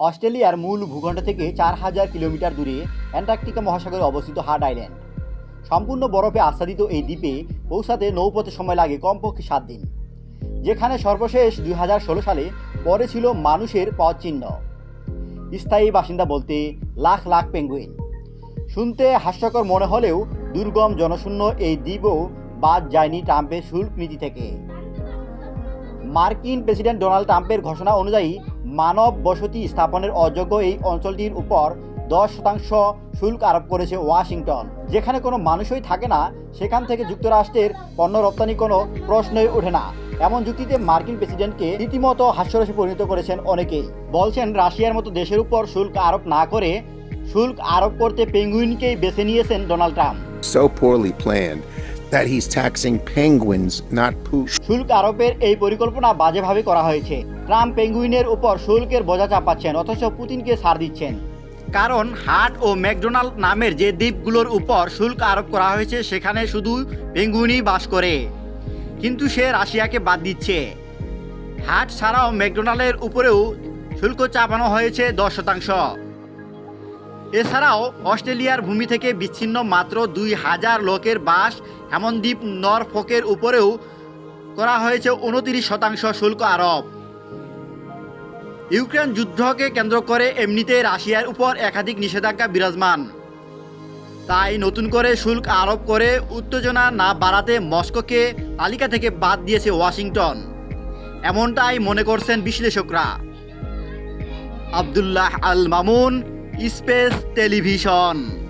অস্ট্রেলিয়ার মূল ভূখণ্ড থেকে চার হাজার কিলোমিটার দূরে অ্যান্টার্কটিকা মহাসাগরে অবস্থিত হার্ড আইল্যান্ড। সম্পূর্ণ বরফে আচ্ছাদিত এই দ্বীপে পৌঁছাতে নৌপথে সময় লাগে কমপক্ষে সাত দিন। যেখানে সর্বশেষ দুই হাজার ষোলো সালে পরে ছিল মানুষের পথ চিহ্ন। স্থায়ী বাসিন্দা বলতে লাখ লাখ পেঙ্গুইন। শুনতে হাস্যকর মনে হলেও দুর্গম জনশূন্য এই দ্বীপও বাদ যায়নি ট্রাম্পের শুল্ক নীতি থেকে। মার্কিন প্রেসিডেন্ট ডোনাল্ড ট্রাম্পের ঘোষণা অনুযায়ী মানব বসতি স্থাপনের অযোগ্য এই অঞ্চলটির উপর দশ শতাংশ শুল্ক আরোপ করেছে ওয়াশিংটন। যেখানে কোনো মানুষই থাকে না, সেখান থেকে যুক্তরাষ্ট্রের পণ্য রপ্তানি কোনো প্রশ্নই ওঠে না। এমন যুক্তিতে মার্কিন প্রেসিডেন্টকে রীতিমতো হাস্যরসে পরিণত করেছেন অনেকেই। বলছেন, রাশিয়ার মতো দেশের উপর শুল্ক আরোপ না করে শুল্ক আরোপ করতে পেঙ্গুইনকেই বেছে নিয়েছেন Donald Trump. So poorly planned. That he's taxing penguins, not poop. শুল্ক আরোপের এই পরিকল্পনা বাজেভাবে করা হয়েছে। ট্রাম্প পেঙ্গুইনের উপর শুল্কের বোঝা চাপাচ্ছেন অথচ পুতিনকে ছাড় দিচ্ছেন। কারণ হাট ও ম্যাকডোনাল্ড নামের যে দ্বীপগুলোর উপর শুল্ক আরোপ করা হয়েছে সেখানে শুধু পেঙ্গুইনই বাস করে। কিন্তু সে রাশিয়াকে বাদ দিচ্ছে। হাট ছাড়াও ম্যাকডোনাল্ডের উপরেও শুল্ক চাপানো হয়েছে দশ শতাংশ। এছাড়াও অস্ট্রেলিয়ার ভূমি থেকে বিচ্ছিন্ন মাত্র দুই হাজার লোকের বাস হেমনদ্বীপ নরফোকের উপরেও করা হয়েছে উনতিরিশ শতাংশ শুল্ক আরোপ। ইউক্রেন যুদ্ধকে কেন্দ্র করে এমনিতে রাশিয়ার উপর একাধিক নিষেধাজ্ঞা বিরাজমান। তাই নতুন করে শুল্ক আরোপ করে উত্তেজনা না বাড়াতে মস্কোকে তালিকা থেকে বাদ দিয়েছে ওয়াশিংটন। এমনটাই মনে করছেন বিশ্লেষকরা। Abdullah Al Mamun space television.